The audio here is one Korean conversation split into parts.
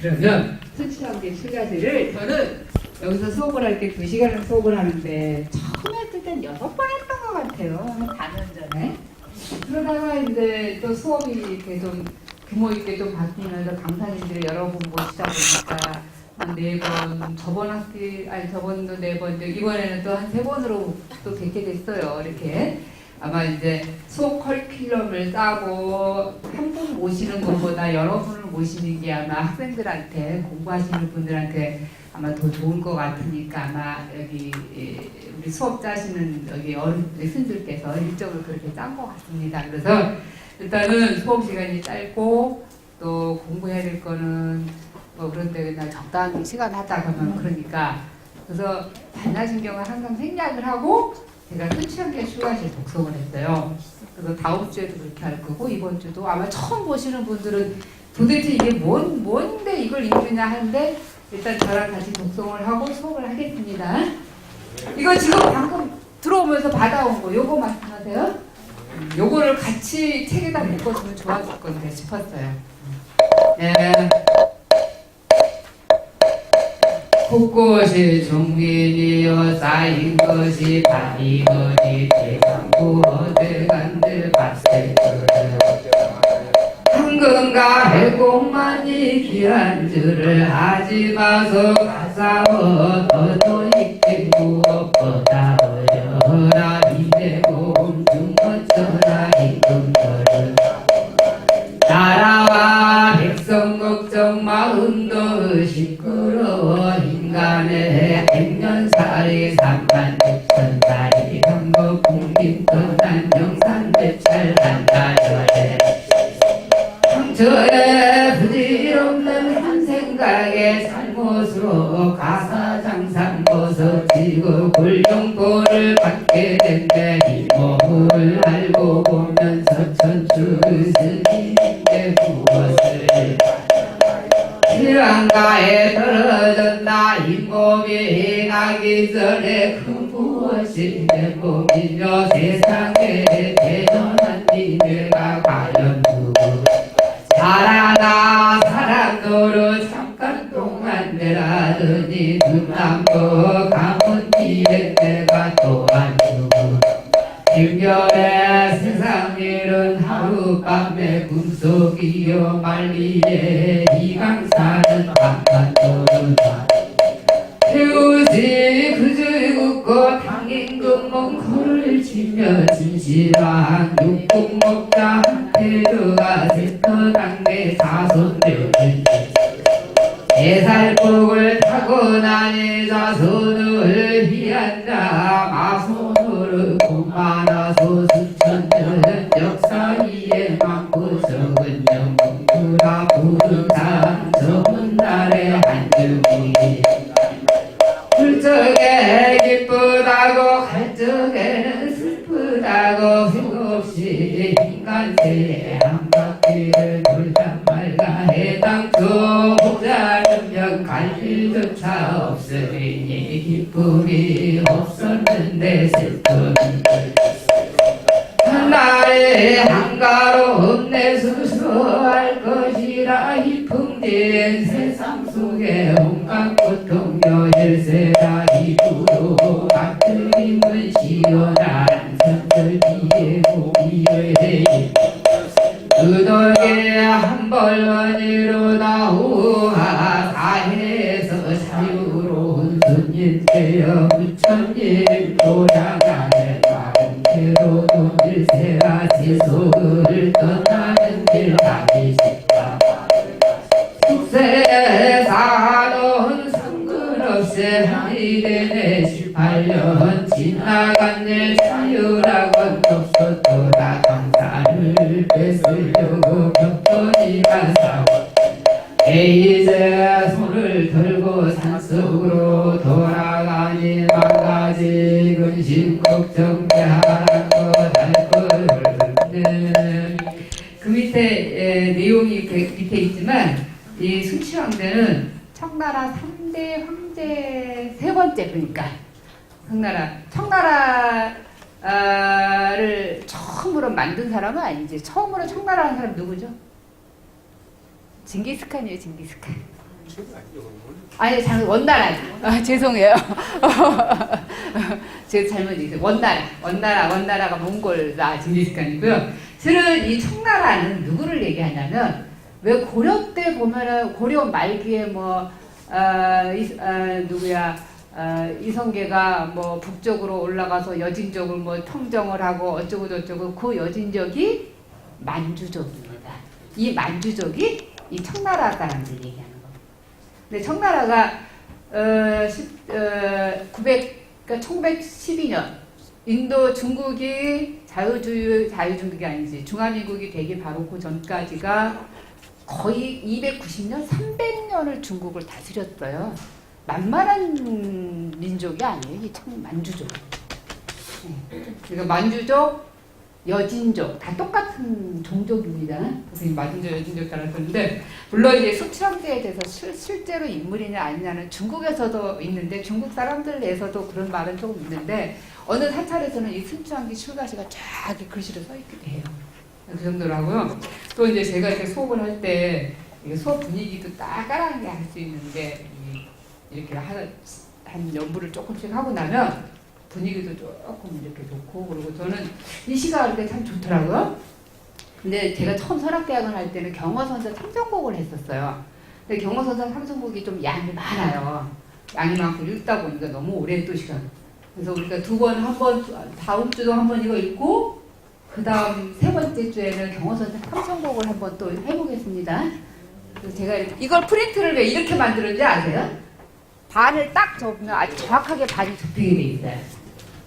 그러면 순수하게 출가지를 저는 여기서 수업을 할 때 두 시간을 수업을 하는데 처음 했을 땐 여섯 번 했던 것 같아요. 한 4년 전에. 그러다가 이제 또 수업이 이렇게 좀 규모 있게 좀 바뀌면서 강사님들이 여러 분 모시다 보니까 한 네 번, 저번 학기, 아니 저번도 네 번, 이번에는 또 한 세 번으로 또 되게 됐어요. 이렇게. 아마 이제 수업 커리큘럼을 짜고 한 분 모시는 것보다 여러 분을 모시는 게 아마 학생들한테 공부하시는 분들한테 아마 더 좋을 것 같으니까 아마 여기 예, 우리 수업 짜시는 여기 어른 스님들께서 일정을 그렇게 짠 것 같습니다. 그래서 일단은 수업 시간이 짧고 또 공부해야 될 거는 뭐 그런 데 그냥 적당히 시간 하다 보면 그러니까 그래서 반야신경을 항상 생략을 하고 제가 순치하게 슈가실 독송을 했어요. 그래서 다음 주에도 그렇게 할 거고 이번 주도 아마 처음 보시는 분들은 도대체 이게 뭔 뭔데 이걸 읽느냐 하는데 일단 저랑 같이 독송을 하고 수업을 하겠습니다. 이거 지금 방금 들어오면서 받아온 거 요거 말씀하세요? 음, 요거를 같이 책에다 묶어주면 좋았을 건데 싶었어요. 네. 곳곳이 종민이여 쌓인 것이 바리거리 대상구 어디간들 봤을 황금과 해공만이 귀한 줄을 하지 마소. 가사워 인 진실한 육국 먹자 태도가 세터당내 자손들 대살복을 타고 나니 자손을 희한자 적에는 슬프다고 힘없이 인간세의 한 바퀴를 돌다 말라 해당초 복자르면 갈 일조차 없으니 기쁨이 벌원이로 나오아 사해에서 자유로운 손님 되어 부처님 도량안에 다른 채로 돈을 세라 세속을 떠나는 길 가기 싶다. 숙세사는 상관없이 이래내 18년 지나간 일 자유라곤 속으로 돌아가니 망가지 근심 걱정 대하는 것할 것을 그 밑에 에, 내용이 이렇게 밑에 있지만 이 순치왕대는 청나라 3대 황제 세 번째 그러니까 청나라 청나라를 처음으로 만든 사람은 아니지. 처음으로 청나라 한 사람 누구죠? 징기스칸이에요 징기스칸 아니 잘못 원나라 아, 죄송해요 제가 잘못 얘기했어요 원나라 원나라 원나라가 몽골나 징기스칸이고요 실은 이 청나라는 누구를 얘기하냐면 왜 고려 때 보면은 고려 말기에 뭐 아, 이, 아, 누구야 아, 이성계가 뭐 북쪽으로 올라가서 여진족을 뭐 평정을 하고 어쩌고 저쩌고 그 여진족이 만주족입니다. 이 만주족이 이 청나라 사람들 거. 근데 청나라가 어, 십, 어, 900, 그러니까 1112년 인도 중국이 자유주의 자유중국이 아니지 중화민국이 되기 바로 그 전까지가 거의 290년, 300년을 중국을 다스렸어요. 만만한 민족이 아니에요. 이 청, 만주족. 네. 그러니까 만주족, 여진족 다 똑같은 종족입니다. 선생님 만주족, 여진족 따랐었는데 물론 이제 수치랑제에 대해서 실, 실제로 인물이냐 아니냐는 중국에서도 있는데 중국 사람들 내에서도 그런 말은 조금 있는데 어느 사찰에서는 이 순추한기 출가시가 쫙 글씨로 써 있기도 해요. 그 정도로 하고요. 또 이제 제가 이렇게 수업을 할 때 수업 분위기도 따가하게 할 수 있는데 이- 이렇게 한, 한 연부를 조금씩 하고 나면 분위기도 조금 이렇게 좋고 그리고 저는 이 시가 할때참 좋더라고요. 근데 제가 처음 설학대학원 할 때는 경어선서 삼성곡을 했었어요. 근데 경어선서 삼성곡이 좀 양이 많아요. 양이 많고 읽다 보니까 너무 오랜 또 시간. 그래서 우리가 두 번, 한 번, 다음 주도 한 번 이거 읽고 그 다음 세 번째 주에는 경어선서 삼성곡을 한 번 또 해보겠습니다. 그래서 제가 이걸 프린트를 왜 이렇게 만들었는지 아세요? 반을 딱 접으면 아주 정확하게 반이 접히게 돼 있어요.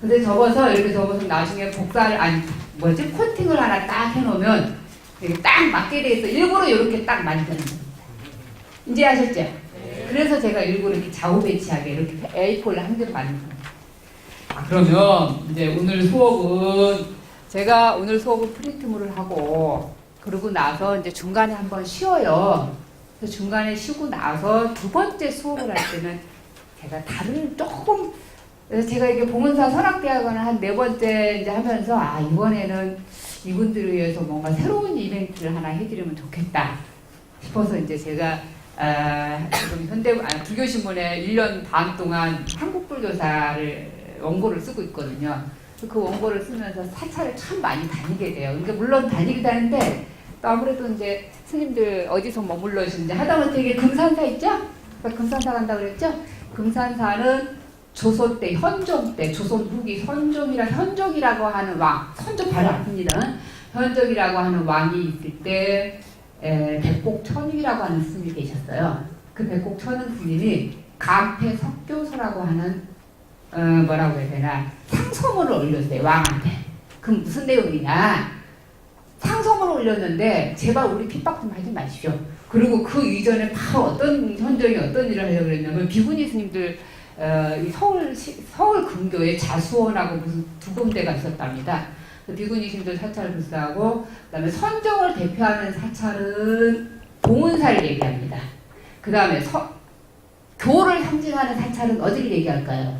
근데 접어서 이렇게 접어서 나중에 복사를 아니 뭐지 코팅을 하나 딱 해놓으면 이게 딱 맞게 돼 있어. 일부러 이렇게 딱 만드는 겁니다. 이제 아셨죠? 그래서 제가 일부러 이렇게 좌우 배치하게 이렇게 A4를 한개 만든 겁니다. 아, 그러면 이제 오늘 수업은 제가 오늘 수업은 프린트물을 하고 그러고 나서 이제 중간에 한번 쉬어요. 그래서 중간에 쉬고 나서 두 번째 수업을 할 때는 제가 다른 조금 그래서 제가 이게 봉은사 선학대학원을 한 네 번째 이제 하면서 아 이번에는 이분들을 위해서 뭔가 새로운 이벤트를 하나 해드리면 좋겠다 싶어서 이제 제가 아, 지금 현대 아, 불교신문에 1년 반 동안 한국불교사를 원고를 쓰고 있거든요. 그 원고를 쓰면서 사찰을 참 많이 다니게 돼요. 그러니까 물론 다니기도 하는데 또 아무래도 이제 스님들 어디서 머물러 계시는지 하다못해 이게 금산사 있죠? 금산사 간다 그랬죠? 금산사는 조선 때, 현종 때, 조선 후기 현종이라 현종이라고 하는 왕, 선종 바로 앞입니다. 현종이라고 하는 왕이 있을 때 에, 백곡천이라고 하는 스님이 계셨어요. 그 백곡천은 스님이 감패 석교서라고 하는 어, 뭐라고 해야 되나 상소문을 올렸어요 왕한테. 그럼 무슨 내용이냐? 상소문을 올렸는데 제발 우리 핍박 좀 하지 마십시오. 그리고 그 이전에 바로 어떤 현종이 어떤 일을 하려고 그랬냐면 비구니 스님들 어, 이 서울 시- 서울 근교에 자수원하고 무슨 두 군데가 있었답니다. 그 비구니 스님들 사찰을 불사하고 그다음에 선종을 대표하는 사찰은 봉은사를 얘기합니다. 그 다음에 교를 상징하는 사찰은 어디를 얘기할까요?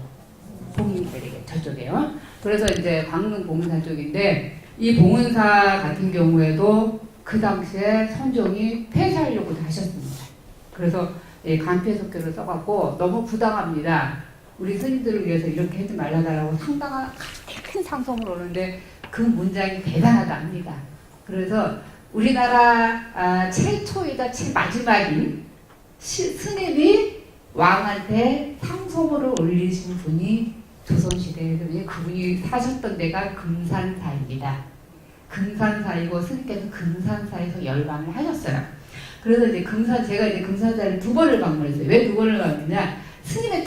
봉인사를 얘기 저쪽에요. 그래서 이제 광릉 봉은사 쪽인데 이 봉은사 같은 경우에도 그 당시에 선종이 폐쇄하려고 하셨습니다. 그래서 예, 간폐석교를 써갖고 너무 부당합니다. 우리 스님들을 위해서 이렇게 하지 말라달라고 상당한 큰 상성을 오는데 그 문장이 대단하다 합니다. 그래서 우리나라 아, 최초이자 최 마지막인 시- 스님이 왕한테 상소문을 올리신 분이 조선시대에 그분이 사셨던 데가 금산사입니다. 금산사이고 스님께서 금산사에서 열반을 하셨어요. 그래서 이제 금산 제가 이제 금산사를 두 번을 방문했어요. 왜 두 번을 방문했냐? 스님의